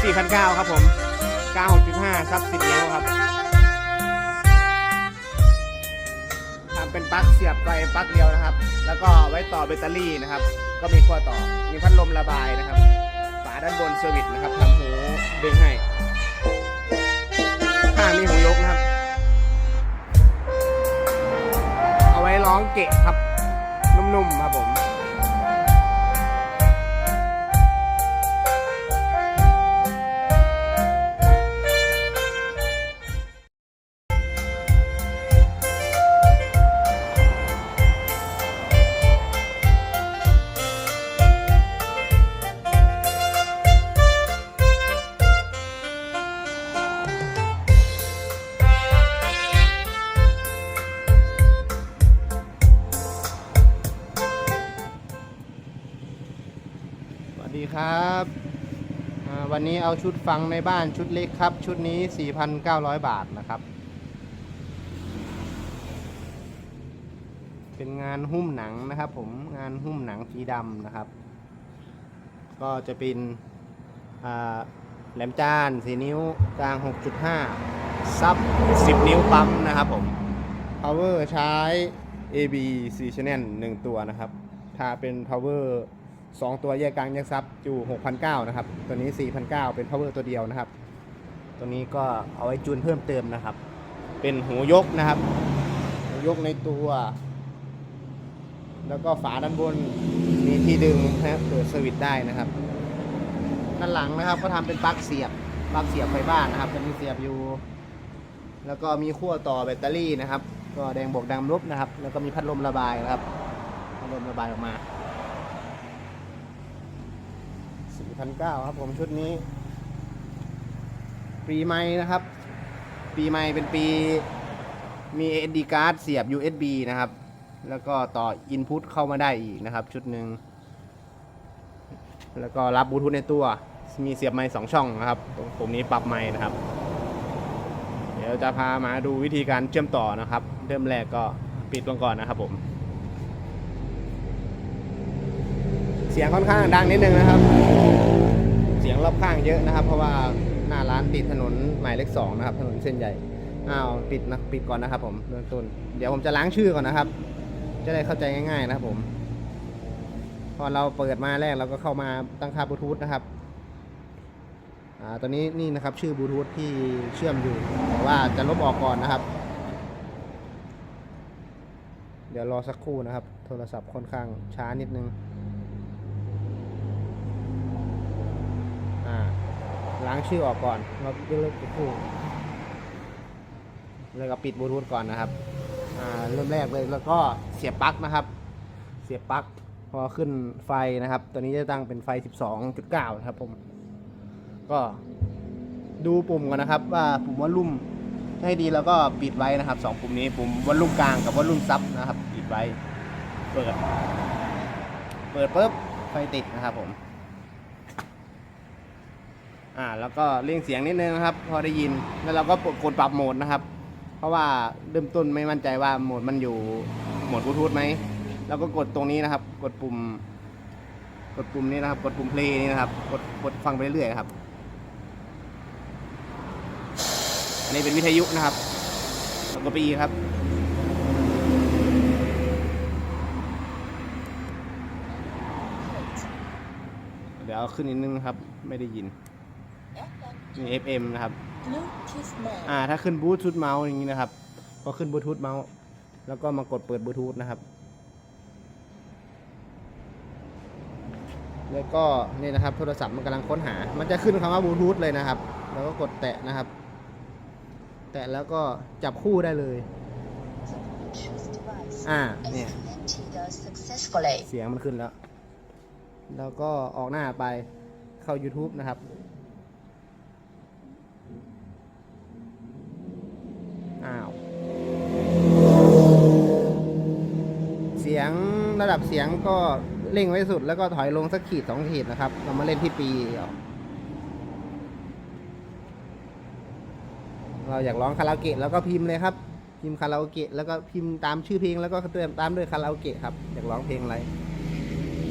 4,900ครับผม9.5ซับ 10 นิ้วครับทำเป็นปลั๊กเสียบไปปลั๊กเดียวนะครับ แล้วก็ไว้ต่อแบตเตอรี่นะครับ ก็มีขั้วต่อ มีพัดลมระบายนะครับ ฝาด้านบนเซอร์วิสนะครับทำหูดึงให้ข้างมีหูยกนะครับ เอาไว้ร้องเกะครับ ครับวันนี้เอาชุดฟังในบ้านชุดเล็กครับ ชุดนี้ 4,900 บาทนะครับ เป็นงานหุ้มหนังนะครับผมงานหุ้มหนังสีดำนะครับ ก็จะเป็นแหลมจานสีนิ้วกลาง 6.5 ซับ 10 นิ้วปั๊มนะครับผม power ใช้ AB 4 channel 1 ตัวนะครับ ถ้าเป็น power 2 ตัวแยกกลางแยกซับอยู่6,900นะครับ ตัวนี้4,900เป็น power ตัวเดียวนะครับ ตัวนี้ก็เอาไว้จูนเพิ่มเติมนะครับ เป็นหูยกนะครับ หูยกในตัว แล้วก็ฝาด้านบนมีที่ดึงนะครับเปิดสวิตช์ได้นะครับ ด้านหลังนะครับก็ทำเป็นปลั๊กเสียบ ปลั๊กเสียบไฟบ้านนะครับจะมีเสียบอยู่ แล้วก็มีขั้วต่อแบตเตอรี่นะครับ ก็แดงบวกแดงลบนะครับ แล้วก็มีพัดลมระบายนะครับ พัดลมระบายออกมา 4,900ครับผมชุดนี้ ปีใหม่นะครับ ปีใหม่เป็นปีมี SD card เสียบ USB นะครับ แล้วก็ต่อ input เข้ามาได้อีกนะครับ ชุดหนึ่งแล้วก็รับบลูทูธในตัว มีเสียบไมค์สองช่องนะครับตรงปุ่มนี้ปรับไมค์นะครับ เดี๋ยวจะพามาดูวิธีการเชื่อมต่อนะครับ เริ่มแรกก็ปิดลงก่อนนะครับผม เสียงค่อนข้างดังนิดนึงนะครับ รอบข้างเยอะนะครับ เพราะว่าหน้าร้านติดถนนหมายเลขสองนะครับ ถนนเส้นใหญ่อ้าวปิดนะปิดก่อนนะครับผมเริ่มต้นเดี๋ยวผมจะล้างชื่อก่อนนะครับ จะได้เข้าใจง่าย ๆ นะครับผม พอเราเปิดมาแรกเราก็เข้ามาตั้งค่าบลูทูธนะครับอ่าตอนนี้นี่นะครับชื่อบลูทูธที่เชื่อมอยู่แต่ว่าจะลบออกก่อนนะครับ เดี๋ยวรอสักครู่นะครับ โทรศัพท์ค่อนข้างช้านิดนึง อ่า ล้างชื่อออกก่อนเราเลิกสักครู่แล้วก็ปิดบลูทูธก่อนนะครับเริ่มแรกเลยแล้วก็เสียบปลั๊กนะครับ เสียบปลั๊กพอขึ้นไฟนะครับ ตัวนี้จะตั้งเป็นไฟ 12.9 นะครับผม ก็ดูปุ่มก่อนนะครับ ว่าปุ่มวอลลุ่มให้ดีแล้วก็ปิดไว้นะครับสองปุ่มนี้ปุ่มวอลลุ่มกลางกับวอลลุ่มซับนะครับ ปิดไว้ เปิด เปิดปุ๊บไฟติดนะครับผม อ่าแล้วก็เร่งเสียงนิดนึงนะครับ พอได้ยินแล้วเราก็กดปรับโหมดนะครับ เพราะว่าเริ่มต้นไม่มั่นใจว่าโหมดมันอยู่โหมดบลูทูธไหมแล้วก็กดตรงนี้นะครับ กดปุ่ม กดปุ่มนี้นะครับ กดปุ่มเพลย์นี่นะครับ กดกดฟังไปเรื่อยๆครับอันนี้เป็นวิทยุนะครับแล้วก็ปีครับเดี๋ยวขึ้นนิดนึงนะครับ ไม่ได้ยิน นี่ FM นะครับ Bluetooth mode. อ่า ถ้าขึ้นบลูทูธเมาส์อย่างนี้นะครับ ก็ขึ้นบลูทูธเมาส์แล้วก็มากดเปิดบลูทูธนะครับ แล้วก็นี่นะครับ โทรศัพท์มันกำลังค้นหา มันจะขึ้นคำว่าบลูทูธเลยนะครับ แล้วก็กดแตะนะครับ แตะแล้วก็จับคู่ได้เลย The Bluetooth device อ่า is เนี่ย connected successfully. เสียงมันขึ้นแล้ว แล้วก็ออกหน้าไปเข้า YouTube นะครับ อ้าวเสียงระดับเสียงก็เร่งไว้สุดแล้วก็ถอยลงสักขีดสองขีดนะครับ เรามาเล่นที่ปีเราอยากร้องคาราโอเกะแล้วก็พิมพ์เลยครับ พิมพ์คาราโอเกะแล้วก็พิมพ์ตามชื่อเพลงแล้วก็เติมตามด้วยคาราโอเกะครับอยากร้องเพลงอะไร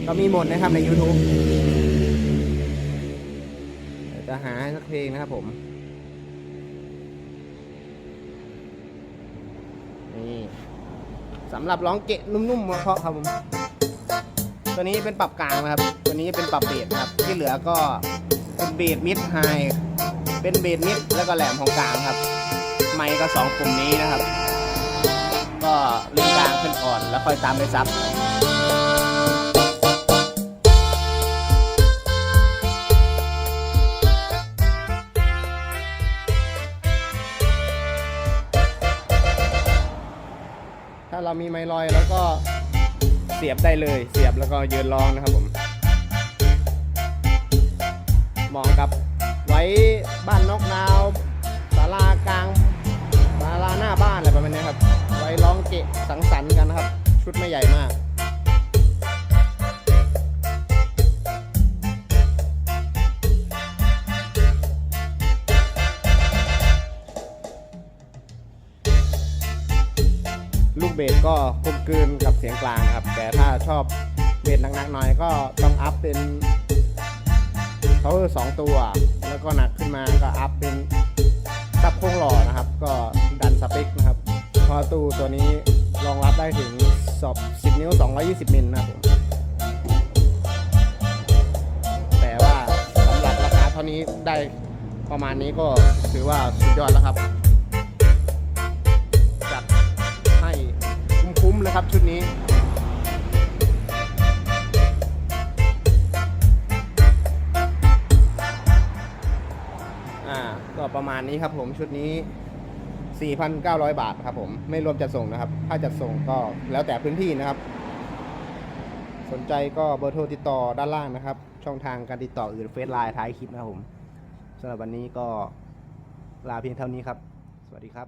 ก็มีหมดนะครับใน YouTube จะหาสักเพลงนะครับผม นี่สำหรับร้องเกะนุ่มๆเพราะครับผมตัวนี้เป็นปรับกลางนะครับ ตัวนี้เป็นปรับเบสครับ ที่เหลือก็เป็นเบสมิดไฮเป็นเบสมิดแล้วก็แหลมของกลางครับ ไมค์ก็สองปุ่มนี้นะครับ ก็เล่นกลางขึ้นก่อนแล้วค่อยตามไปซับ เรามีไมลอยแล้วก็เสียบได้เลย เสียบแล้วก็ยืนร้องนะครับผม เบสก็กลมกลืนกับเสียงกลางครับ แต่ถ้าชอบเบสหนักๆหน่อยก็ต้องอัพเป็น power สองตัว แล้วก็หนักขึ้นมาก็อัพเป็นซับโครงหล่อนะครับ ก็ดันสเปคนะครับ พอตู้ตัวนี้รองรับได้ถึงสอบ 10 นิ้ว 220 มิลนะครับผมแต่ว่าสำหรับราคาเท่านี้ได้ประมาณนี้ก็ถือว่าสุดยอดแล้วครับ เลยครับชุดนี้อ่าก็ประมาณนี้ครับผมชุดนี้ 4,900 บาทครับผมไม่รวมจัดส่งนะครับ ถ้าจัดส่งก็แล้วแต่พื้นที่นะครับ สนใจก็เบอร์โทรติดต่อด้านล่างนะครับ ช่องทางการติดต่ออื่นเฟซไลน์ท้ายคลิปนะครับผมสำหรับวันนี้ก็ลาเพียงเท่านี้ครับ สวัสดีครับ